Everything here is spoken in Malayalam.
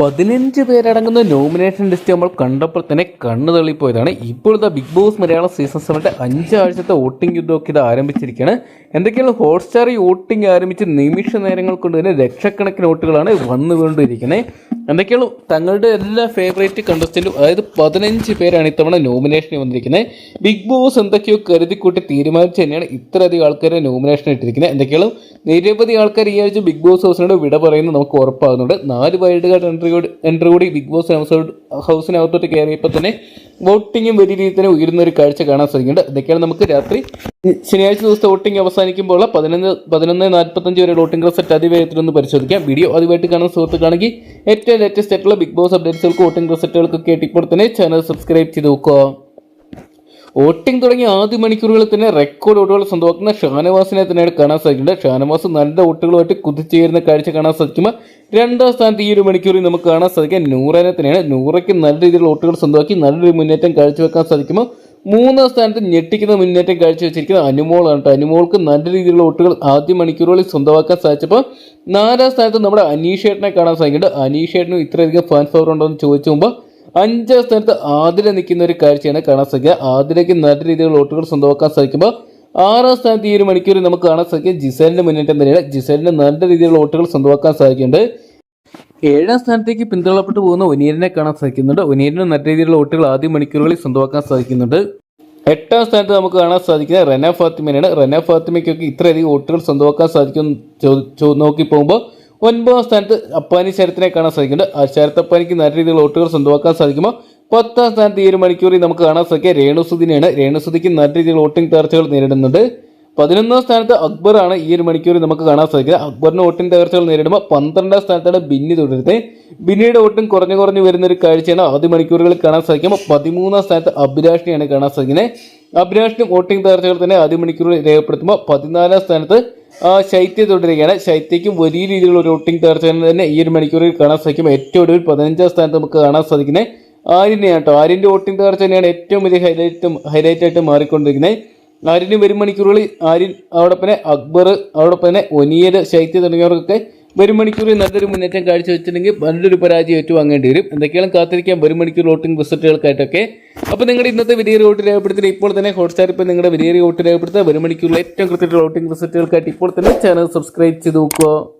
പതിനഞ്ച് പേരടങ്ങുന്ന നോമിനേഷൻ ലിസ്റ്റ് നമ്മൾ കണ്ടപ്പോൾ തന്നെ കണ്ണു തള്ളിപ്പോയതാണ്. ഇപ്പോഴത്തെ ബിഗ് ബോസ് മലയാളം സീസൺ സെവന്റെ അഞ്ചാഴ്ചത്തെ വോട്ടിംഗ് യുദ്ധമൊക്കെ ഇത് ആരംഭിച്ചിരിക്കുകയാണ്. എന്തൊക്കെയാണ് ഹോട്ട്സ്റ്റാർ ഈ വോട്ടിംഗ് ആരംഭിച്ച് നിമിഷ നേരങ്ങൾ കൊണ്ട് തന്നെ ലക്ഷക്കണക്കിന് വോട്ടുകളാണ് വന്നു വീണ്ടുകൊണ്ടിരിക്കുന്നത് എന്തൊക്കെയാണ് തങ്ങളുടെ എല്ലാ ഫേവറേറ്റ് കണ്ടസ്റ്റന്റും അതായത് പതിനഞ്ച് പേരാണ് ഇത്തവണ നോമിനേഷൻ വന്നിരിക്കുന്നത്. ബിഗ് ബോസ് എന്തൊക്കെയോ കരുതിക്കൂട്ടി തീരുമാനിച്ച് തന്നെയാണ് ഇത്രയധികം ആൾക്കാരെ നോമിനേഷൻ ഇട്ടിരിക്കുന്നത്. എന്തൊക്കെയാണ് നിരവധി ആൾക്കാർ ഈ ആഴ്ച ബിഗ് ബോസ് ഹൗസിനോട് വിട പറയുന്നത് നമുക്ക് ഉറപ്പാകുന്നുണ്ട്. നാല് വൈൽഡ് കാർഡ് എൻട്രി കൂടി എൻട്രി കൂടി ബിഗ് ബോസ് ഹൗസോട് ഹൗസിനകത്തോട്ട് കയറിയപ്പോൾ തന്നെ വോട്ടിങ്ങും വലിയ രീതിയിൽ തന്നെ ഉയരുന്ന ഒരു കാഴ്ച കാണാൻ സാധിക്കുന്നുണ്ട്. ഇതൊക്കെയാണ് നമുക്ക് രാത്രി? ശനിയാഴ്ച ദിവസത്തെ വോട്ടിംഗ് അവസാനിക്കുമ്പോൾ പതിനൊന്ന് പതിനൊന്ന് നാൽപ്പത്തഞ്ച് വരെ വോട്ടിംഗ് റിസൾട്ട് അതിവേഗത്തിലൊന്ന് പരിശോധിക്കാം. വീഡിയോ അതുമായിട്ട് കാണുന്ന സുഹൃത്തുക്കാണെങ്കിൽ ഏറ്റവും ലേറ്റസ്റ്റ് ആയിട്ടുള്ള ബിഗ് ബോസ് അപ്ഡേറ്റ്സുകൾക്ക് വോട്ടിംഗ് റിസൾട്ടുകൾക്കൊക്കെ ആയിട്ട് ഇപ്പോൾ തന്നെ ചാനൽ സബ്സ്ക്രൈബ് ചെയ്ത് നോക്കുക. വോട്ടിംഗ് തുടങ്ങിയ ആദ്യ മണിക്കൂറുകളിൽ തന്നെ റെക്കോർഡ് വോട്ടുകൾ സ്വന്തമാക്കുന്ന ഷാനവാസിനെ തന്നെയാണ് കാണാൻ സാധിക്കുന്നത്. ഷാനവാസ് നല്ല വോട്ടുകളുമായിട്ട് കുതിച്ചുയരുന്ന കാഴ്ച കാണാൻ സാധിക്കുമ്പോൾ രണ്ടാം സ്ഥാനത്ത് ഈ ഒരു മണിക്കൂറിൽ നമുക്ക് കാണാൻ സാധിക്കുക. നൂറനെ തന്നെയാണ് നൂറയ്ക്ക് നല്ല രീതിയിലുള്ള വോട്ടുകൾ സ്വന്തമാക്കി നല്ലൊരു മുന്നേറ്റം കാഴ്ചവെക്കാൻ സാധിക്കുമ്പോൾ മൂന്നാം സ്ഥാനത്ത് ഞെട്ടിക്കുന്ന മുന്നേറ്റം കാഴ്ചവെച്ചിരിക്കുന്ന അനുമോളാണ് കേട്ടോ. അനുമോൾക്ക് നല്ല രീതിയിലുള്ള വോട്ടുകൾ ആദ്യ മണിക്കൂറുകളിൽ സ്വന്തമാക്കാൻ സാധിച്ചപ്പോൾ നാലാം സ്ഥാനത്ത് നമ്മുടെ അനീഷേട്ടനെ കാണാൻ സാധിക്കുന്നുണ്ട്. അനീഷേട്ടനും ഇത്രയധികം ഫാൻ ഫവർ ഉണ്ടോ എന്ന് ചോദിച്ചു മുമ്പ് അഞ്ചാം സ്ഥാനത്ത് ആതിര നിൽക്കുന്ന ഒരു കാഴ്ചയാണ് കാണാൻ സാധിക്കുക. ആതിരയ്ക്ക് നല്ല രീതിയിലുള്ള വോട്ടുകൾ സ്വന്തമാക്കാൻ സാധിക്കുമ്പോൾ ആറാം സ്ഥാനത്ത് ഈ ഒരു മണിക്കൂറിൽ നമുക്ക് കാണാൻ സാധിക്കുക ജിസലിന്റെ മുന്നേറ്റം തന്നെയാണ്. ജിസലിന് നല്ല രീതിയിലുള്ള വോട്ടുകൾ സ്വന്തമാക്കാൻ സാധിക്കുന്നുണ്ട്. ഏഴാം സ്ഥാനത്തേക്ക് പിന്തള്ളപ്പെട്ടു പോകുന്ന ഒനീരിനെ കാണാൻ സാധിക്കുന്നുണ്ട്. ഒനീരിന് നല്ല രീതിയിലുള്ള വോട്ടുകൾ ആദ്യ മണിക്കൂറുകളിൽ സ്വന്തമാക്കാൻ സാധിക്കുന്നുണ്ട്. എട്ടാം സ്ഥാനത്ത് നമുക്ക് കാണാൻ സാധിക്കുന്നത് റെന ഫാത്തിമയാണ് റെന ഫാത്തിമയ്ക്കൊക്കെ ഇത്രയധികം വോട്ടുകൾ സ്വന്തമാക്കാൻ സാധിക്കും നോക്കി പോകുമ്പോൾ ഒൻപതാം സ്ഥാനത്ത് അപ്പാനി ശരത്തിനെ കാണാൻ സാധിക്കുന്നുണ്ട്. ആ ശരത് അപ്പാനിക്ക് നല്ല രീതിയിലുള്ള വോട്ടുകൾ സ്വന്തമാക്കാൻ സാധിക്കുമ്പോൾ പത്താം സ്ഥാനത്ത് ഈ ഒരു മണിക്കൂറിൽ നമുക്ക് കാണാൻ സാധിക്കുക രേണുസുദിനെയാണ് രേണുസുദിക്ക് നല്ല രീതിയിലുള്ള വോട്ടിംഗ് തകർച്ചകൾ നേരിടുന്നുണ്ട്. പതിനൊന്നാം സ്ഥാനത്ത് അക്ബറാണ് ഈ ഒരു മണിക്കൂറിൽ നമുക്ക് കാണാൻ സാധിക്കുക. അക്ബറിന് വോട്ടിംഗ് തകർച്ചകൾ നേരിടുമ്പോൾ പന്ത്രണ്ടാം സ്ഥാനത്താണ് ബിന്നി തുടരുന്നത്. ബിന്നിയുടെ വോട്ടും കുറഞ്ഞു കുറഞ്ഞു വരുന്ന ഒരു കാഴ്ചയാണ് ആദ്യ മണിക്കൂറുകളിൽ കാണാൻ സാധിക്കുമ്പോൾ പതിമൂന്നാം സ്ഥാനത്ത് അഭിലാഷിനെയാണ് കാണാൻ സാധിക്കുന്നത്. അഭിലാഷിനും വോട്ടിംഗ് തകർച്ചകൾ തന്നെ ആദ്യ മണിക്കൂറിൽ രേഖപ്പെടുത്തുമ്പോൾ പതിനാലാം സ്ഥാനത്ത് ശൈത്യ തുടരുകയാണ്. ശൈത്യയ്ക്കും വലിയ രീതിയിലുള്ള ഒരു വോട്ടിംഗ് തകർച്ച തന്നെ ഈ ഒരു മണിക്കൂറിൽ കാണാൻ സാധിക്കും. ഏറ്റവും ഒടുവിൽ പതിനഞ്ചാം സ്ഥാനത്ത് നമുക്ക് കാണാൻ സാധിക്കുന്നത് ആര്യനെയാണ് കേട്ടോ. ആര്യന്റെ വോട്ടിംഗ് തകർച്ച തന്നെയാണ് ഏറ്റവും വലിയ ഹൈലൈറ്റും ഹൈലൈറ്റായിട്ട് മാറിക്കൊണ്ടിരിക്കുന്നത്. ആര്യന് വരും മണിക്കൂറുകളിൽ ആര്യൻ അതോടൊപ്പം അക്ബർ അതോടൊപ്പം തന്നെ ഒനിയൽ ശൈത്യ തുടങ്ങിയവർക്കൊക്കെ വരും മണിക്കൂറിൽ നല്ലൊരു മുന്നേറ്റം കാഴ്ചവെച്ചിട്ടുണ്ടെങ്കിൽ നല്ലൊരു പരാജയം ഏറ്റുവാങ്ങേണ്ടി വരും. എന്തൊക്കെയാണ് കാത്തിരിക്കാം വരും മണിക്കൂർ വോട്ടിംഗ് റിസൾട്ടുകൾക്കായിട്ടൊക്കെ? അപ്പോൾ നിങ്ങളുടെ ഇന്നത്തെ വലിയ വോട്ട് രേഖപ്പെടുത്തി ഇപ്പോൾ തന്നെ ഹോട്ട്സ്റ്റാർ ഇപ്പോൾ നിങ്ങളുടെ വലിയ വോട്ട് രേഖപ്പെടുത്തുക. വരും മണിക്കൂറിൽ ഏറ്റവും കൃത്യമായിട്ട് വോട്ടിംഗ് റിസൾട്ടുകൾക്കായിട്ട് ഇപ്പോൾ തന്നെ ചാനൽ സബ്സ്ക്രൈബ് ചെയ്ത് നോക്കുക.